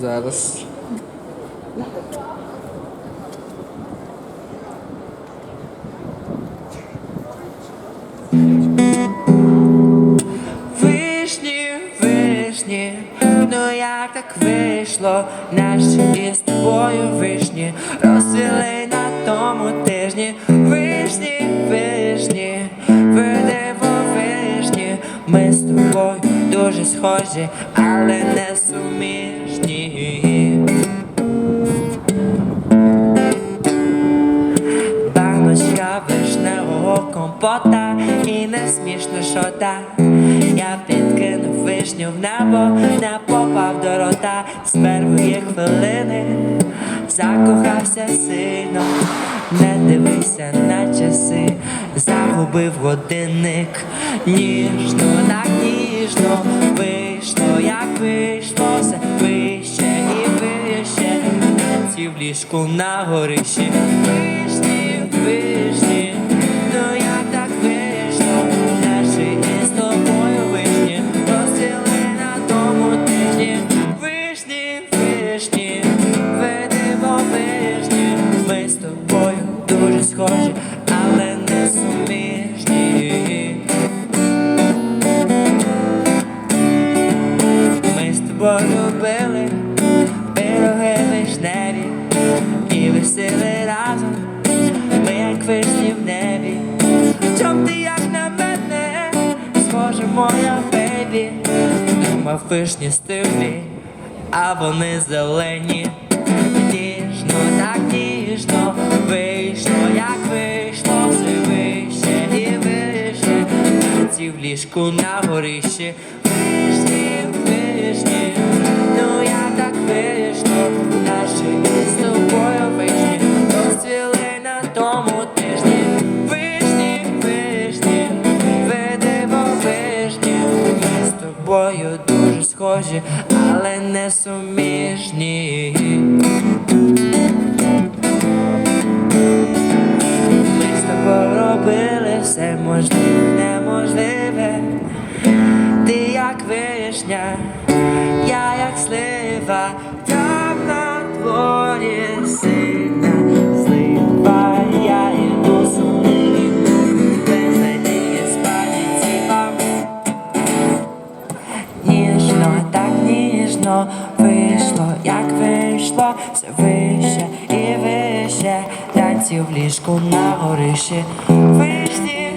Зараз. Вишні, вишні, ну як так вийшло, наші із тобою вишні розцвіли на тому тижні, вишні, вишні, видиво вишні, ми з тобою дуже схожі, але не суміжні. Баночка вишневого компота І не смішно, що так. Я підкинув вишню в небо, не попав до рота. З першої хвилини закохався сильно, не дивися на часи, загубив годинник, ніжно, так ніжно вийшло, як вийшло, все вище і вище, в ліжку на горищі. Вишні, видиво вишні, ми з тобою дуже схожі, але не суміжні. Ми з тобою любили пироги вишневі і весели разом, ми як вишні в небі. Чом ти як на мене, схожа моя бейбі, думав вишні стиглі, а вони зелені. Ніжно, так ніжно вийшло, як вийшло, все вище і вище. Ці в ліжку на горищі. Вишні, вишні, ну я так вийшло, тобою схожі, але не суміжні. Ми з тобою робили все можливе, неможливе. Ти як вишня, я як слива, там на дворі Ніжно, так ніжно вийшло, як вийшло, все вище і вище, танців в ліжку на горищі. Вишні,